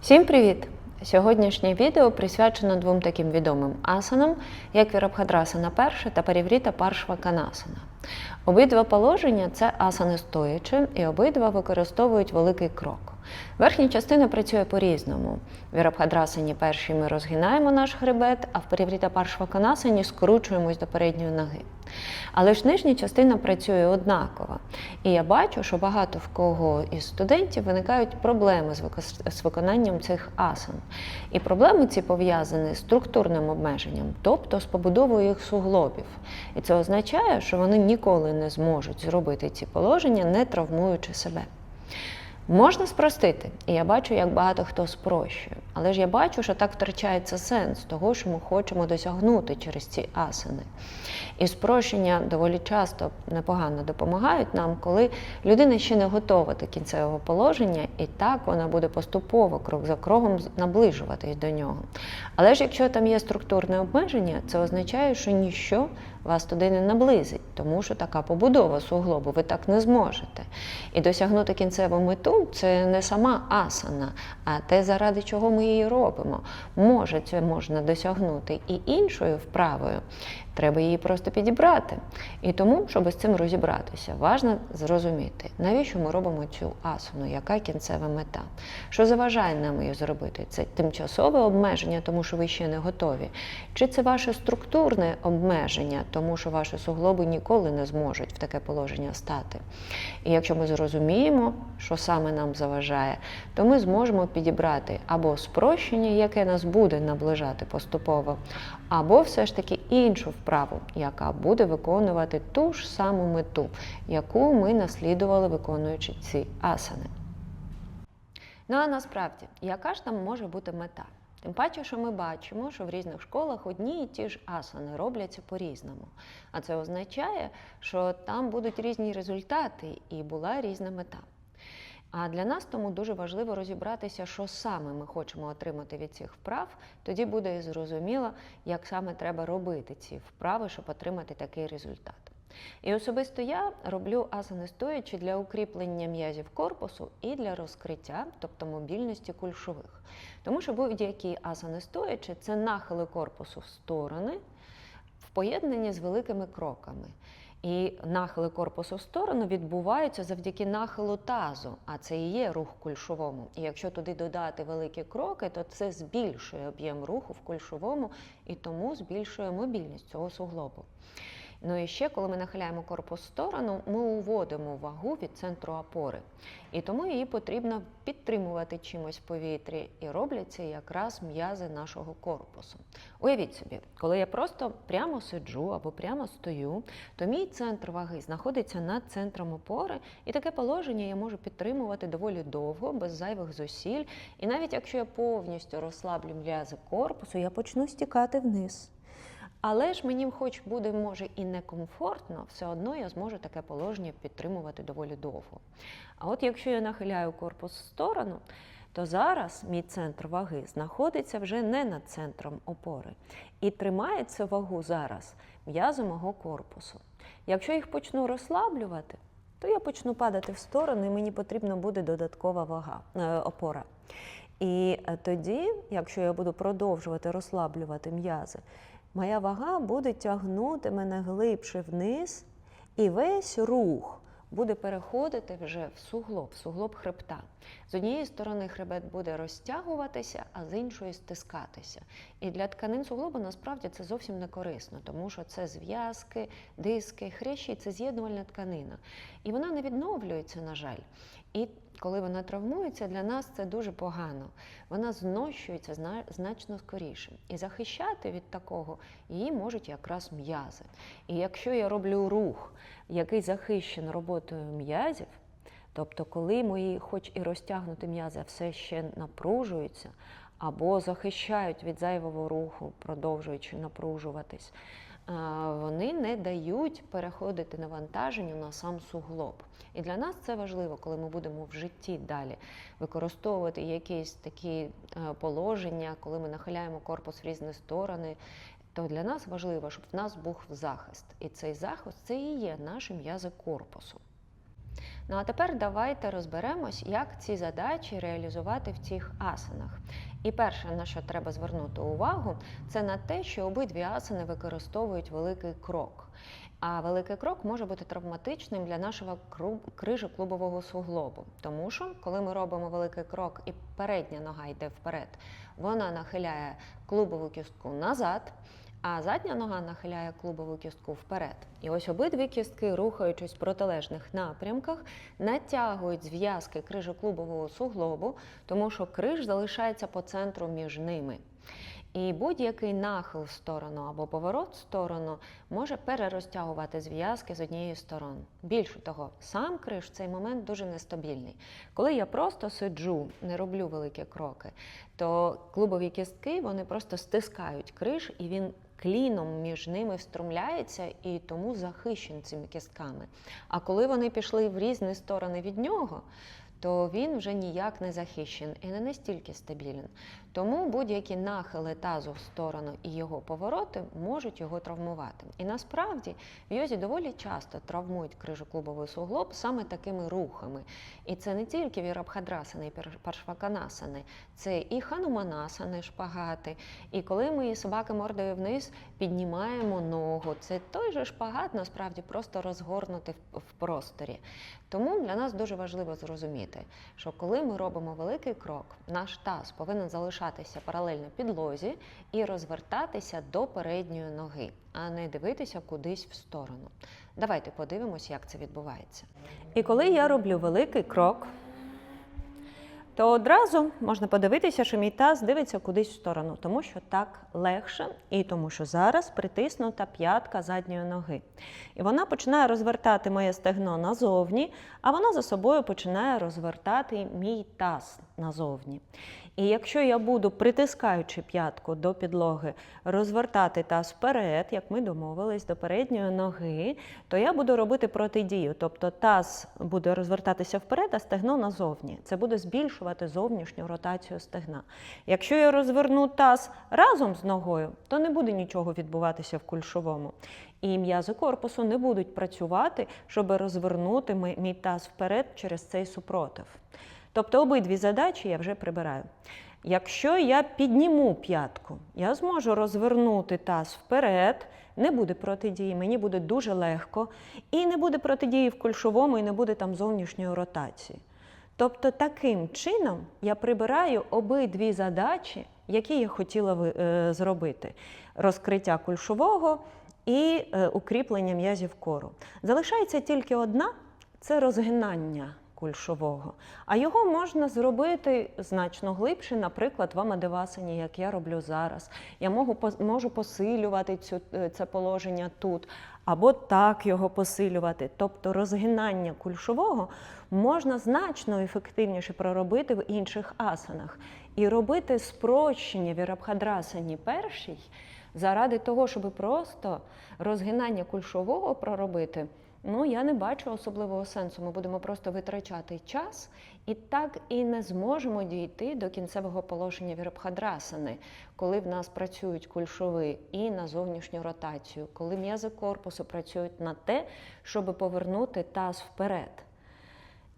Всім привіт! Сьогоднішнє відео присвячено двом таким відомим асанам, як Вірабхадрасана перша та Парівріта Паршваканасана. Обидва положення це асани стоячи, і обидва використовують великий крок. Верхня частина працює по-різному. В Вірабхадрасані першій ми розгинаємо наш хребет, а в Парівріта Паршваканасані скручуємось до передньої ноги. Але ж нижня частина працює однаково. І я бачу, що багато в кого із студентів виникають проблеми з виконанням цих асан. І проблеми ці пов'язані з структурним обмеженням, тобто з побудовою їх суглобів. І це означає, що вони ніколи не зможуть зробити ці положення, не травмуючи себе. Можна спростити, і я бачу, як багато хто спрощує. Але ж я бачу, що так втрачається сенс того, що ми хочемо досягнути через ці асани. І спрощення доволі часто непогано допомагають нам, коли людина ще не готова до кінцевого положення, і так вона буде поступово, крок за кроком, наближуватись до нього. Але ж якщо там є структурне обмеження, це означає, що ніщо вас туди не наблизить, тому що така побудова суглобу, ви так не зможете. І досягнути кінцеву мету це не сама асана, а те, заради чого ми її робимо. Може, це можна досягнути і іншою вправою. Треба її просто підібрати. І тому, щоб з цим розібратися, важливо зрозуміти, навіщо ми робимо цю асану, яка кінцева мета. Що заважає нам її зробити? Це тимчасове обмеження, тому що ви ще не готові. Чи це ваше структурне обмеження, тому що ваші суглоби ніколи не зможуть в таке положення стати. І якщо ми зрозуміємо, що саме нам заважає, то ми зможемо підібрати або спрощення, яке нас буде наближати поступово, або все ж таки іншу вправу, яка буде виконувати ту ж саму мету, яку ми наслідували, виконуючи ці асани. Ну а насправді, яка ж там може бути мета? Тим паче, що ми бачимо, що в різних школах одні і ті ж асани робляться по-різному. А це означає, що там будуть різні результати і була різна мета. А для нас тому дуже важливо розібратися, що саме ми хочемо отримати від цих вправ. Тоді буде і зрозуміло, як саме треба робити ці вправи, щоб отримати такий результат. І особисто я роблю асани стоячи для укріплення м'язів корпусу і для розкриття, тобто мобільності кульшових. Тому що будь-які асани стоячи це нахили корпусу в сторони в поєднанні з великими кроками. І нахили корпусу в сторону відбуваються завдяки нахилу тазу, а це і є рух кульшовому. І якщо туди додати великі кроки, то це збільшує об'єм руху в кульшовому і тому збільшує мобільність цього суглобу. Ну і ще, коли ми нахиляємо корпус в сторону, ми уводимо вагу від центру опори. І тому її потрібно підтримувати чимось в повітрі, і робляться якраз м'язи нашого корпусу. Уявіть собі, коли я просто прямо сиджу або прямо стою, то мій центр ваги знаходиться над центром опори, і таке положення я можу підтримувати доволі довго, без зайвих зусиль. І навіть якщо я повністю розслаблю м'язи корпусу, я почну стікати вниз. Але ж мені, хоч буде, може, і некомфортно, все одно я зможу таке положення підтримувати доволі довго. А от якщо я нахиляю корпус в сторону, то зараз мій центр ваги знаходиться вже не над центром опори. І тримає цю вагу зараз м'язи мого корпусу. Якщо їх почну розслаблювати, то я почну падати в сторону, і мені потрібна буде додаткова вага, е, опора. І е, тоді, якщо я буду продовжувати розслаблювати м'язи, моя вага буде тягнути мене глибше вниз, і весь рух буде переходити вже в суглоб, в суглоб хребта. З однієї сторони хребет буде розтягуватися, а з іншої стискатися. І для тканин суглоба насправді це зовсім не корисно, тому що це зв'язки, диски, хрящі це з'єднувальна тканина. І вона не відновлюється, на жаль. І коли вона травмується, для нас це дуже погано. Вона знощується значно скоріше. І захищати від такого її можуть якраз м'язи. І якщо я роблю рух, який захищений роботою м'язів, тобто, коли мої, хоч і розтягнуті м'язи, все ще напружуються, або захищають від зайвого руху, продовжуючи напружуватись, вони не дають переходити навантаженню на сам суглоб. І для нас це важливо, коли ми будемо в житті далі використовувати якісь такі положення, коли ми нахиляємо корпус в різні сторони. то для нас важливо, щоб в нас був захист. І цей захист це і є наші м'язи корпусу. Ну а тепер давайте розберемось, як ці задачі реалізувати в цих асанах. І перше, на що треба звернути увагу, це на те, що обидві асани використовують великий крок. А великий крок може бути травматичним для нашого крижа клубового суглобу. Тому що, коли ми робимо великий крок і передня нога йде вперед, вона нахиляє клубову кістку назад а задня нога нахиляє клубову кістку вперед. І ось обидві кістки, рухаючись в протилежних напрямках, натягують зв'язки крижоклубового суглобу, тому що криж залишається по центру між ними. І будь-який нахил в сторону або поворот в сторону може перерозтягувати зв'язки з однієї сторони. Більше того, сам криш в цей момент дуже нестабільний. Коли я просто сиджу, не роблю великі кроки, то клубові кістки вони просто стискають криш, і він кліном між ними встромляється і тому захищен цими кістками. А коли вони пішли в різні сторони від нього, то він вже ніяк не захищен і не настільки стабілен. Тому будь-які нахили тазу в сторону і його повороти можуть його травмувати. І насправді в йозі доволі часто травмують крижоклубовий суглоб саме такими рухами. І це не тільки вірабхадрасани і паршваканасани, це і хануманасани, шпагати. І коли ми собаки мордою вниз піднімаємо ногу, це той же шпагат насправді просто розгорнути в просторі. Тому для нас дуже важливо зрозуміти, що коли ми робимо великий крок, наш таз повинен залишатися паралельно підлозі і розвертатися до передньої ноги, а не дивитися кудись в сторону. Давайте подивимось, як це відбувається. І коли я роблю великий крок, то одразу можна подивитися, що мій таз дивиться кудись в сторону, тому що так легше, і тому що зараз притиснута п'ятка задньої ноги. І вона починає розвертати моє стегно назовні, а вона за собою починає розвертати мій таз назовні. І якщо я буду, притискаючи п'ятку до підлоги, розвертати таз вперед, як ми домовились, до передньої ноги, то я буду робити протидію. Тобто таз буде розвертатися вперед, а стегно назовні. Це буде збільшувати зовнішню ротацію стегна. Якщо я розверну таз разом з ногою, то не буде нічого відбуватися в кульшовому. І м'язи корпусу не будуть працювати, щоб розвернути мій таз вперед через цей супротив. Тобто обидві задачі я вже прибираю. Якщо я підніму п'ятку, я зможу розвернути таз вперед, не буде протидії, мені буде дуже легко, і не буде протидії в кульшовому, і не буде там зовнішньої ротації. Тобто, таким чином я прибираю обидві задачі, які я хотіла е, зробити: розкриття кульшового і е, укріплення м'язів кору. Залишається тільки одна це розгинання кульшового. А його можна зробити значно глибше, наприклад, в амадевасані, як я роблю зараз. Я можу посилювати цю, е, це положення тут, або так його посилювати. Тобто розгинання кульшового можна значно ефективніше проробити в інших асанах. І робити спрощення вірабхадрасані першій заради того, щоб просто розгинання кульшового проробити. Ну, я не бачу особливого сенсу. Ми будемо просто витрачати час і так і не зможемо дійти до кінцевого положення вірабхадрасани, коли в нас працюють кульшови і на зовнішню ротацію, коли м'язи корпусу працюють на те, щоб повернути таз вперед.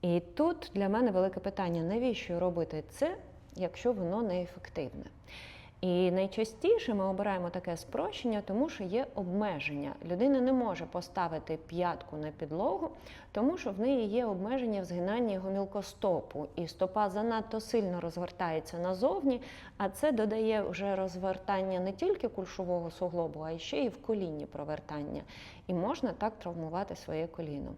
І тут для мене велике питання: навіщо робити це, якщо воно неефективне? І найчастіше ми обираємо таке спрощення, тому що є обмеження. Людина не може поставити п'ятку на підлогу, тому що в неї є обмеження в згинанні гомілкостопу, і стопа занадто сильно розвертається назовні, а це додає вже розвертання не тільки кульшового суглобу, а ще й в колінні провертання. І можна так травмувати своє коліно.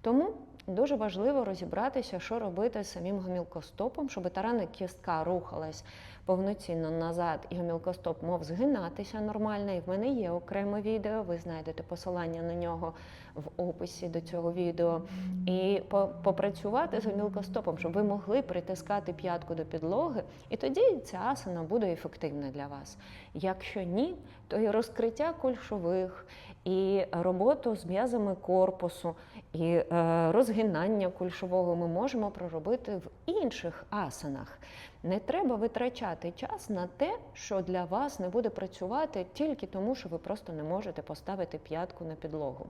Тому дуже важливо розібратися, що робити самим гомілкостопом, щоб тарана кістка рухалась повноцінно назад, і гомілкостоп мов згинатися нормально. І в мене є окреме відео, ви знайдете посилання на нього в описі до цього відео. І попрацювати з гомілкостопом, щоб ви могли притискати п'ятку до підлоги, і тоді ця асана буде ефективна для вас. Якщо ні, то і розкриття кульшових, і роботу з м'язами корпусу і е, розгинання кульшового ми можемо проробити в інших асанах. Не треба витрачати час на те, що для вас не буде працювати тільки тому, що ви просто не можете поставити п'ятку на підлогу.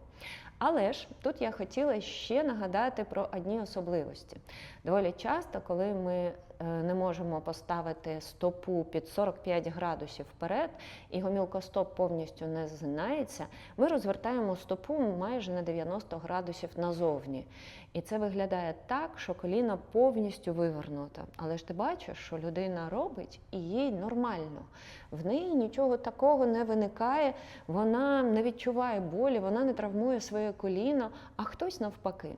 Але ж тут я хотіла ще нагадати про одні особливості. Доволі часто, коли ми е, не можемо поставити стопу під 45 градусів вперед, і гомілкостоп повністю не згинається, ми розвертаємо стопу майже на 90 градусів назовні. І це виглядає так, що коліна повністю вивернуто. Але ж ти бачиш, що людина робить і їй нормально. В неї нічого такого не виникає, вона не відчуває болі, вона не травмує своє коліно, а хтось навпаки.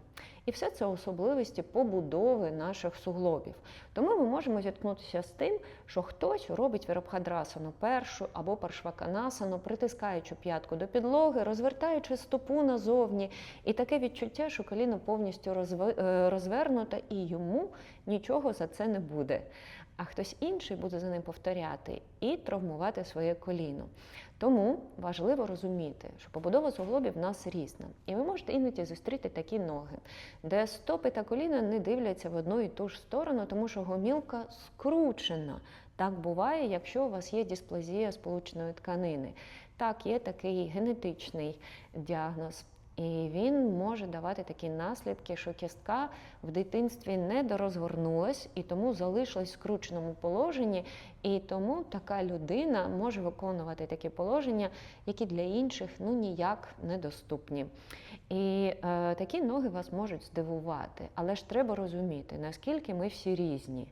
І все це особливості побудови наших суглобів. Тому ми можемо зіткнутися з тим, що хтось робить віробхадрасану першу або паршваканасану, притискаючи п'ятку до підлоги, розвертаючи стопу назовні, і таке відчуття, що коліно повністю е, і йому нічого за це не буде. А хтось інший буде за ним повторяти і травмувати своє коліно. Тому важливо розуміти, що побудова суглобів в нас різна. І ви можете іноді зустріти такі ноги, де стопи та коліна не дивляться в одну і ту ж сторону, тому що гомілка скручена. Так буває, якщо у вас є дисплазія сполучної тканини. Так, є такий генетичний діагноз. І він може давати такі наслідки, що кістка в дитинстві не дорозгорнулась і тому залишилась в скрученому положенні. І тому така людина може виконувати такі положення, які для інших ну ніяк недоступні. І е, такі ноги вас можуть здивувати, але ж треба розуміти, наскільки ми всі різні.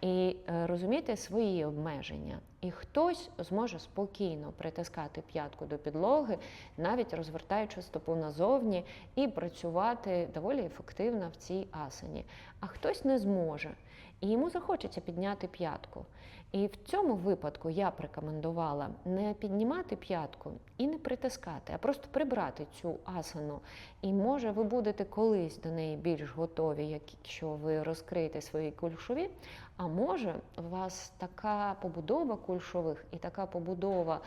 І е, розуміти свої обмеження. І хтось зможе спокійно притискати п'ятку до підлоги, навіть розвертаючи стопу назовні, і працювати доволі ефективно в цій асані. А хтось не зможе, і йому захочеться підняти п'ятку. І в цьому випадку я б рекомендувала не піднімати п'ятку і не притискати, а просто прибрати цю асану. І може ви будете колись до неї більш готові, якщо ви розкриєте свої кульшові. А може, у вас така побудова кульшових і така побудова е,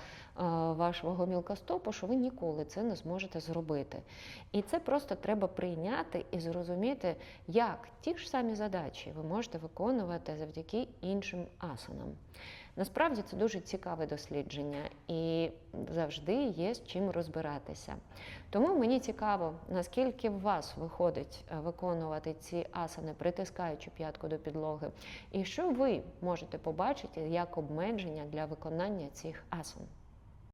вашого гомілкостопу, що ви ніколи це не зможете зробити. І це просто треба прийняти і зрозуміти, як ті ж самі задачі ви можете виконувати завдяки іншим асанам. Насправді це дуже цікаве дослідження і завжди є з чим розбиратися. Тому мені цікаво, наскільки в вас виходить е, виконувати ці асани, притискаючи п'ятку до підлоги, і що ви можете побачити як обмеження для виконання цих асан.